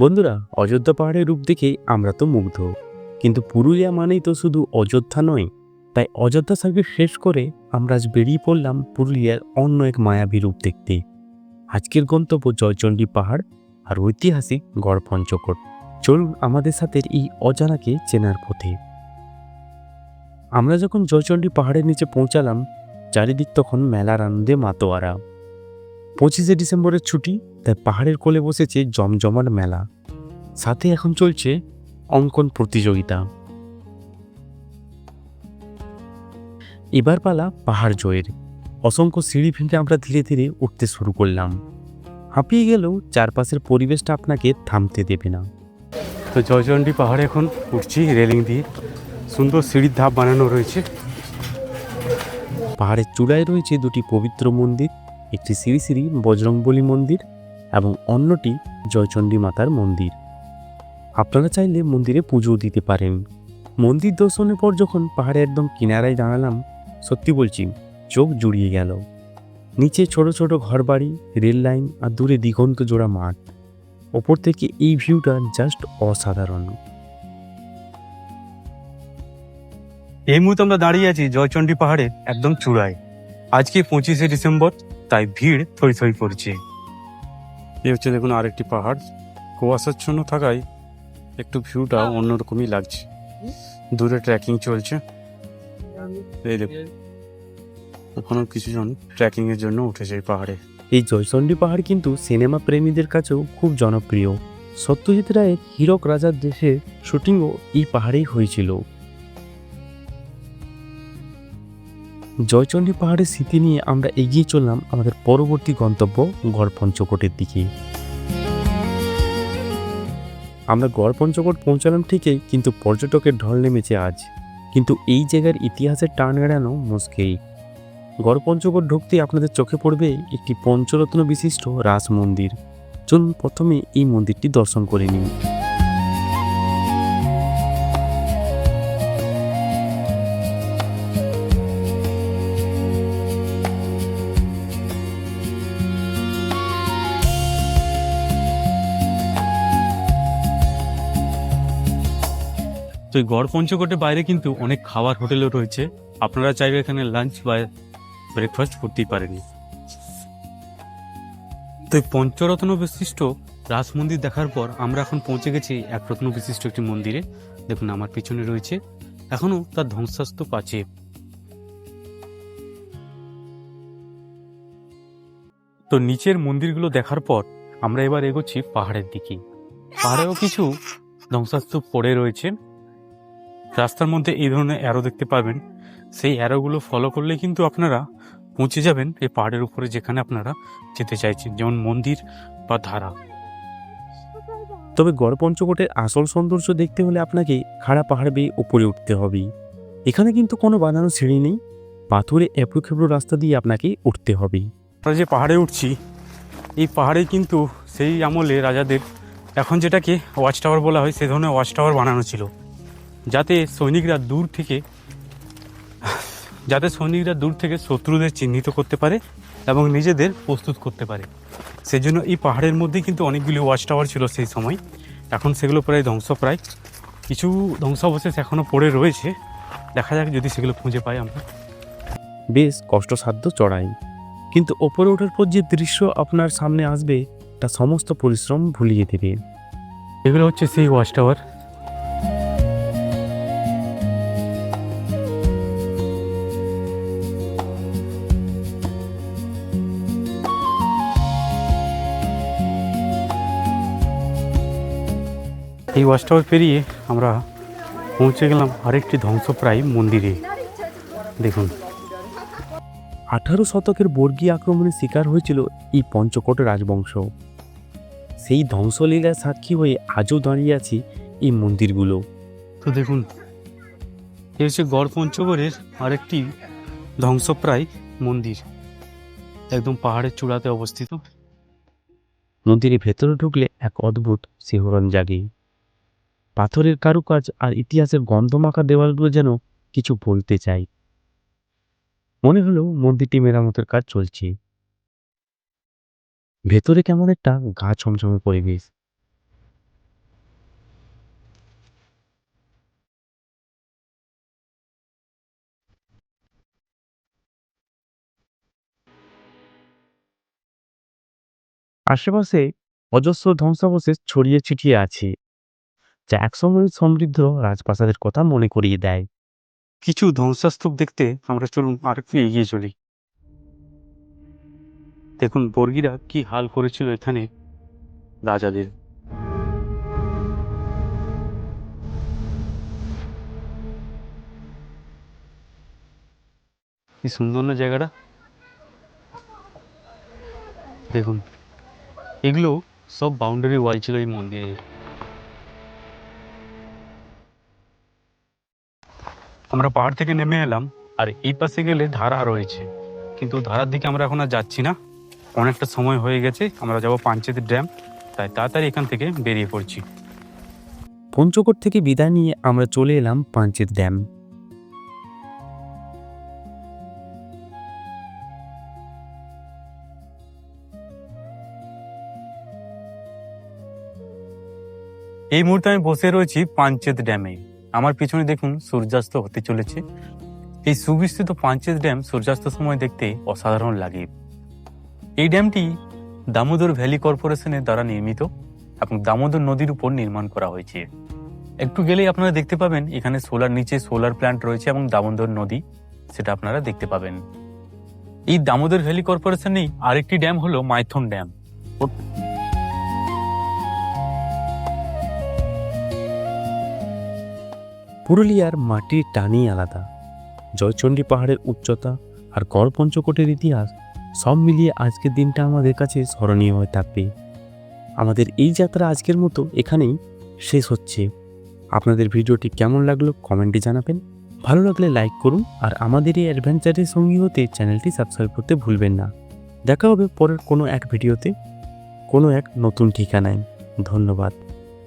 বন্ধুরা, অযোধ্যা পাহাড়ের রূপ দেখেই আমরা তো মুগ্ধ। কিন্তু পুরুলিয়া মানেই তো শুধু অযোধ্যা নয়, তাই অযোধ্যা সার্কিট শেষ করে আমরা আজ বেরিয়ে পড়লাম পুরুলিয়ার অন্য এক মায়াবী রূপ দেখতে। আজকের গন্তব্য জয়চণ্ডী পাহাড় আর ঐতিহাসিক গড় পঞ্চকোট চলুন আমাদের সাথে এই অজানাকে চেনার পথে। আমরা যখন জয়চণ্ডী পাহাড়ের নিচে পৌঁছালাম, চারিদিক তখন মেলার আনন্দে মাতোয়ারা। পঁচিশে ডিসেম্বরের ছুটি তাই পাহাড়ের কোলে বসেছে জমজমাট মেলা। সাথে এখন চলছে অঙ্কন প্রতিযোগিতা। এবার পালা পাহাড় জয়ের। অসংখ্য সিঁড়ি ভেঙে আমরা ধীরে ধীরে উঠতে শুরু করলাম। হাঁপিয়ে গেলেও চারপাশের পরিবেশটা আপনাকে থামতে দেবে না। তো জয়চণ্ডী পাহাড়ে এখন উঠছি রেলিং দিয়ে। সুন্দর সিঁড়ির ধাপ বানানো রয়েছে। পাহাড়ের চূড়ায় রয়েছে দুটি পবিত্র মন্দির একটি শ্রী শ্রী বজরংবলী মন্দির এবং অন্যটি জয়চণ্ডী মাতার মন্দির। আপনারা চাইলে মন্দিরে পুজোও দিতে পারেন। মন্দির দর্শনের পর যখন পাহাড়ে একদম কিনারায় দাঁড়ালাম, সত্যি বলছি, চোখ জুড়িয়ে গেল। নিচে ছোট ছোট ঘরবাড়ি, রেল লাইন আর দূরে দিগন্ত জোড়া মাঠ। ওপর থেকে এই ভিউটা জাস্ট অসাধারণ। এই মুহূর্তে আমরা দাঁড়িয়ে আছি জয়চণ্ডী পাহাড়ে একদম চূড়ায়। আজকে পঁচিশে ডিসেম্বর, তাই ভিড় থই থই পড়ছে এই হচ্ছে দেখুন আরেকটি পাহাড়। কুয়াশাচ্ছন্ন থাকায় একটু ভিউটা অন্যরকমই লাগছে। দূরে ট্রেকিং চলছে। এই দেখুন। ওখানেও কিছুজন ট্রেকিং এর জন্য উঠেছে এই পাহাড়ে। এই জয়চণ্ডী পাহাড় কিন্তু সিনেমা প্রেমীদের কাছেও খুব জনপ্রিয়। সত্যজিৎ রায়ের হীরক রাজার দেশে শুটিংও এই পাহাড়েই হয়েছিল। জয়চণ্ডী পাহাড়ের স্মৃতি নিয়ে আমরা এগিয়ে চললাম আমাদের পরবর্তী গন্তব্য গড় পঞ্চকোটের দিকে। আমরা গড় পঞ্চকোট পৌঁছালাম ঠিকই, কিন্তু পর্যটকের ঢল নেমেছে আজ। কিন্তু এই জায়গার ইতিহাসের টান এড়ানো মুশকিল। গড় পঞ্চকোট ঢুকতে আপনাদের চোখে পড়বে একটি পঞ্চরত্ন বিশিষ্ট রাস মন্দির। চলুন প্রথমে এই মন্দিরটি দর্শন করে নিন তো গড় পঞ্চকোটের বাইরে কিন্তু অনেক খাবার হোটেলও রয়েছে। আপনারা চাইলে এখানে লাঞ্চ বা ব্রেকফাস্ট করতেই পারেন। তো পঞ্চরত্ন বিশিষ্ট রাস মন্দির দেখার পর আমরা এখন পৌঁছে গেছি এক রত্ন বিশিষ্ট একটি মন্দিরে। দেখুন, আমার পিছনে রয়েছে। এখনও তার ধ্বংসাস্তূপ আছে তো নিচের মন্দিরগুলো দেখার পর আমরা এবার এগোচ্ছি পাহাড়ের দিকে। পাহাড়েও কিছু ধ্বংসাস্তূপ পড়ে রয়েছে। রাস্তার মধ্যে এই ধরনের অ্যারো দেখতে পাবেন। সেই অ্যারোগুলো ফলো করলে কিন্তু আপনারা পৌঁছে যাবেন এই পাহাড়ের উপরে যেখানে আপনারা যেতে চাইছেন যেমন মন্দির বা ধারা। তবে গড় পঞ্চকোটের আসল সৌন্দর্য দেখতে হলে আপনাকে খাড়া পাহাড় বেয়ে উপরে উঠতে হবে এখানে কিন্তু কোনো বানানো সিঁড়ি নেই। পাথরে খেবড়ো রাস্তা দিয়ে আপনাকে উঠতে হবে আমরা যে পাহাড়ে উঠছি এই পাহাড়ে কিন্তু সেই আমলে রাজাদের এখন যেটাকে ওয়াচ টাওয়ার বলা হয় সে ধরনের ওয়াচ টাওয়ার বানানো ছিল। যাতে সৈনিকরা দূর থেকে যাতে সৈনিকরা দূর থেকে শত্রুদের চিহ্নিত করতে পারে এবং নিজেদের প্রস্তুত করতে পারে। সেজন্য এই পাহাড়ের মধ্যে কিন্তু অনেকগুলি ওয়াচ টাওয়ার ছিল সেই সময়। এখন সেগুলো প্রায় ধ্বংসপ্রায়। কিছু ধ্বংসাবশেষ এখনও পড়ে রয়েছে। দেখা যাক যদি সেগুলো খুঁজে পাই আমরা। বেশ কষ্টসাধ্য চড়াই। কিন্তু ওপরে ওঠার পর যে দৃশ্য আপনার সামনে আসবে তা সমস্ত পরিশ্রম ভুলিয়ে দেবে। এগুলো হচ্ছে সেই ওয়াচ টাওয়ার এই ওয়াচ টাওয়ার পেরিয়ে আমরা পৌঁছে গেলাম আরেকটি ধ্বংসপ্রায় মন্দিরে। দেখুন। আঠারো শতকের বর্গী আক্রমণের শিকার হয়েছিল এই পঞ্চকোট রাজবংশ। সেই ধ্বংসলীলার সাক্ষী হয়ে আজও দাঁড়িয়ে আছি এই মন্দিরগুলো। তো দেখুন এ হচ্ছে গড় পঞ্চগড়ের আরেকটি ধ্বংসপ্রায় মন্দির। একদম পাহাড়ের চূড়াতে অবস্থিত। মন্দিরের ভেতরে ঢুকলে এক অদ্ভুত শিহরণ জাগে। পাথরের কারুকাজ আর ইতিহাসের গন্ধমাখা দেওয়ালগুলো যেন কিছু বলতে চাই। মনে হলো মন্দিরটি মেরামতের কাজ চলছে। ভেতরে কেমন একটা গা ছমছমে পরিবেশ আশেপাশে অজস্র ধ্বংসাবশেষ ছড়িয়ে ছিটিয়ে আছে। যা একসময় সমৃদ্ধ রাজপ্রাসাদের কথা মনে করিয়ে দেয়। কিছু ধ্বংসাস্তূপ দেখতে আমরা চলুন আর একটু এগিয়ে চলি। দেখুন বর্গিরা কি হাল করেছিল এখানে রাজাদের। কি সুন্দর না জায়গাটা। দেখুন, এগুলো সব বাউন্ডারি ওয়াল ছিল এই মন্দিরে আমরা পাহাড় থেকে নেমে এলাম আর এই পাশে গেলে ধারা রয়েছে। কিন্তু ধারার দিকে আমরা এখন আর যাচ্ছি না। অনেকটা সময় হয়ে গেছে আমরা যাব পাঞ্চেতের ড্যাম। তাই তাড়াতাড়ি এখান থেকে বেরিয়ে পড়ছি। পঞ্চকোট থেকে বিদায় নিয়ে আমরা চলে এলাম পাঞ্চেত ড্যাম। এই মুহূর্তে আমি বসে রয়েছি পাঞ্চেত ড্যামে। আমার পিছনে দেখুন সূর্যাস্ত হতে চলেছে। এই সুবিস্তৃত পাঞ্চেত ড্যাম সূর্যাস্তের সময় দেখতে অসাধারণ লাগে। এই ড্যামটি দামোদর ভ্যালি কর্পোরেশনের দ্বারা নির্মিত এবং দামোদর নদীর উপর নির্মাণ করা হয়েছে। একটু গেলেই আপনারা দেখতে পাবেন, এখানে সোলার নিচে সোলার প্ল্যান্ট রয়েছে এবং দামোদর নদী, সেটা আপনারা দেখতে পাবেন। এই দামোদর ভ্যালি কর্পোরেশনেই আরেকটি ড্যাম হলো মাইথন ড্যাম। পুরুলিয়ার মাটির টানই আলাদা। জয়চণ্ডী পাহাড়ের উচ্চতা আর গড় পঞ্চকোটের ইতিহাস সব মিলিয়ে আজকের দিনটা আমাদের কাছে স্মরণীয় হয়ে থাকবে। আমাদের এই যাত্রা আজকের মতো এখানেই শেষ হচ্ছে। আপনাদের ভিডিওটি কেমন লাগল কমেন্টে জানাবেন। ভালো লাগলে লাইক করুন আর আমাদের এই অ্যাডভেঞ্চারের সঙ্গী হতে চ্যানেলটি সাবস্ক্রাইব করতে ভুলবেন না। দেখা হবে পরের কোনো এক ভিডিওতে, কোনো এক নতুন ঠিকানায়। ধন্যবাদ।